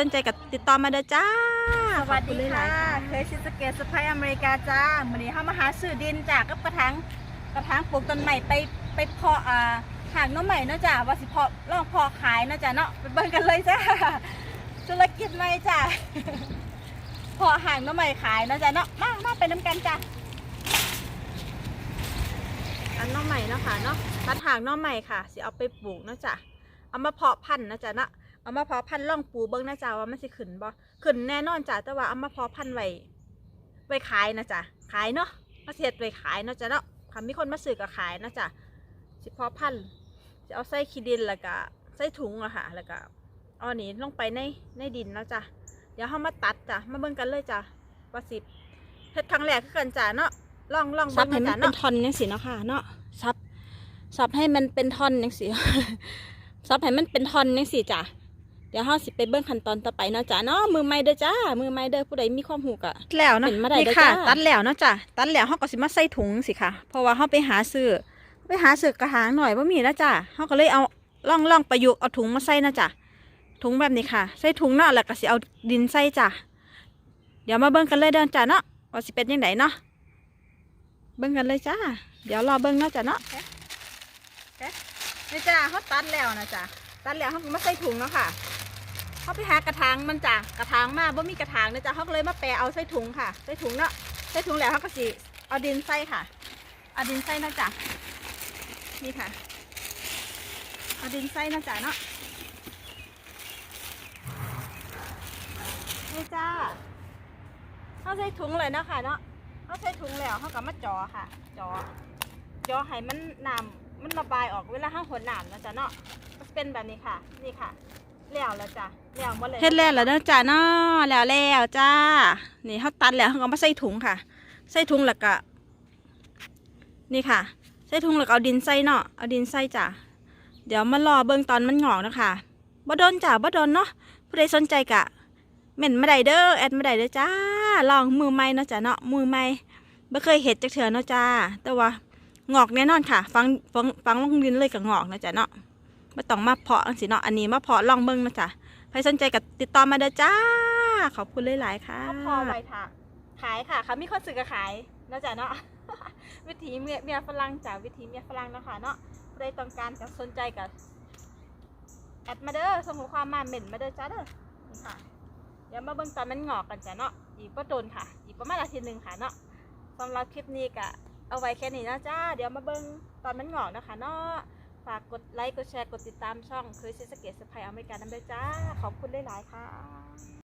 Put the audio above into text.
สนใจกับติดต่อมาเด้อจ้าสวัสขอบดีณหลาค่ะยๆเคยชิสเกตสไปอเมริกาจ้าวันนี้เข้ามาหาซื้อดินจากกับกระถางกระถางปลูกต้นใหม่ไปไปเพาะอ่าหางน้องใหม่เนาะจ้าว่าสิเพาะลองเพาะขายเนาะจ้าเนาะไปเบิ่งกันเลยจ้าธุรกิจใหม่จ้าเพาะหางน้องใหม่ขายเนาะจ้าเนาะมามาไปน้ำกันจ้าอันหน้อใหม่เนาะค่ะเนาะตัดหางหน้อใหม่ค่ะสิเอาไปปลูกเนาะจ้ะเอามาเพาะพันธุ์นะจ๊ะเนาะ เอามาเพาะพันธุ์ล่องปูเบิ้งนะจ๊ะว่ามันสิขึ้นบ่ขึ้นแน่นอนจ้ะแต่ว่าเอามาเพาะพันธุ์ไว้ไว้ขายนะจ๊ะขายเนาะมาเสียดไว้ขายเนาะจ้ะเนาะค่ะมีคนมาซื้อก็ขายเนาะจ้ะสิเพาะพันธุ์จะเอาใส่ขี้ดินแล้วก็ใส่ถุงอะค่ะแล้วก็เอาอันนี้ลงไปในในดินนะจ้ะเดี๋ยวเฮามาตัดจ้ะมาเบิ่งกันเลยจ้ะว่าสิเฮ็ดครั้งแรกคือกันจ้ะเนาะล่องล่องซับให้มันเป็นท่อนยังสิเนาะค่ะเนาะซับซับให้มันเป็นท่อนยังสิซับให้มันเป็นท่อนยังสิจ้ะ เดี๋ยวเฮาสิไปเบิ่งขั้นตอนต่อไปเนาะจ้ะเนาะมือใหม่เด้อจ้า มือใหม่เด้อผู้ใดมีความหูกะ แล้วเนาะเป็นมาได้นี่เด้อค่ะ จ้า ตัดแล้วเนาะจ้ะตัดแล้วเขาก็สิมาใส่ถุงสิค่ะ เพราะว่าเขาไปหาซื้อไปหาซื้อกระถางหน่อยว่ามีนะจ้ะเขาก็เลยเอาล่องล่องประยุกต์เอาถุงมาใส่นะจ้ะถุงแบบนี้ค่ะ ใส่ถุงเนาะแล้วก็สิเอาดินใส่จ้ะเดี๋ยวมาเบิ่งกันเลยเดินจ้ะเนาะว่าสิเป็นยังไงเนาะเบิ่งกันเลยจ้าเดี๋ยวรอเบิ่งเนาะจ้ะเนาะนี่จ้ะเขาตัดแล้วนะจ้ะตัดแล้วเขาก็มาใส่ถุงเนาะค่ะ เขาไปหากระถางมันจ้ะกระถางมาบ่มีกระถางนะจ๊ะเขาก็เลยมาแปรเอาใส่ถุงค่ะใส่ถุงเนาะใส่ถุงแล้วเขาก็สิเอาดินใส่ค่ะเอาดินใส่นะจ๊ะนี่ค่ะเอาดินใส่นะจ๊ะเนาะนี่จ้าเขาใส่ถุงเลยนะค่ะเนาะเขาใส่ถุงแล้วเขาก็มาจ่อค่ะจ่อจ่อให้มันน้ำมันระบายออกเวลาเขาหดน้ำนะจ๊ะเนาะมันเป็นแบบนี้ค่ะ นี่ค่ะ แล้วแล้วจ้ะแล้วหมดเลยเฮ็ดแล้วแล้วเด้อจ้าเนาะแล้วแล้วจ้า นี่เขาตัดแล้วเขาก็มาใส่ถุงค่ะ ใส่ถุงแล้วก็ นี่ค่ะ ใส่ถุงแล้วก็เอาดินใส่เนาะ เอาดินใส่จ้ะ เดี๋ยวมารอเบิ่งตอนมันหงอกนะคะบ่โดนจ้ะบ่โดนเนาะ ผู้ใดสนใจกะเม่นมาได้เด้อ แอดมาได้เด้อจ้า ลองมือใหม่เนาะจ้ะเนาะ มือใหม่บ่เคยเห็ดจักเถื่อเนาะจ้า แต่ว่าหงอกแน่นอนค่ะ ฟังฟังฟังลงดินเลยก็หงอกนะจ้ะเนาะ ไม่ต้องมาเพาะอังสิเนาะอันนี้มาเพาะลองเบิ้งนะจ๊ะใครสนใจกับติดต่อมาเด้อจ้า ขอบคุณหลายๆค่ะพอไว้ค่ะ ขายค่ะค่ะมีคนซื้อก็ขายนะจ้ะเนาะวิถีเมียเมียฝรั่งจ้ะวิถีเมียฝรั่งเนาะคะเนาะใครต้องการกับสนใจกับแอดมาเด้อส่งข้อความมาเหม็นมาเด้อจ้าเด้อนี่ค่ะ เดี๋ยวมาเบิ่งตอนมันงอกกันจ้ะเนาะอีกประโดนค่ะ อีกประมาณอาทิตย์หนึ่งค่ะเนาะสำหรับคลิปนี้ก็เอาไว้แค่นี้นะจ้า เดี๋ยวมาเบิ่งตอนมันงอกนะคะเนาะ ฝากกดไลค์ กดแชร์ กดติดตามช่องเคยซีสเกตสไปอเมริกาน้ำเด้จ้า ขอบคุณหลายค่ะ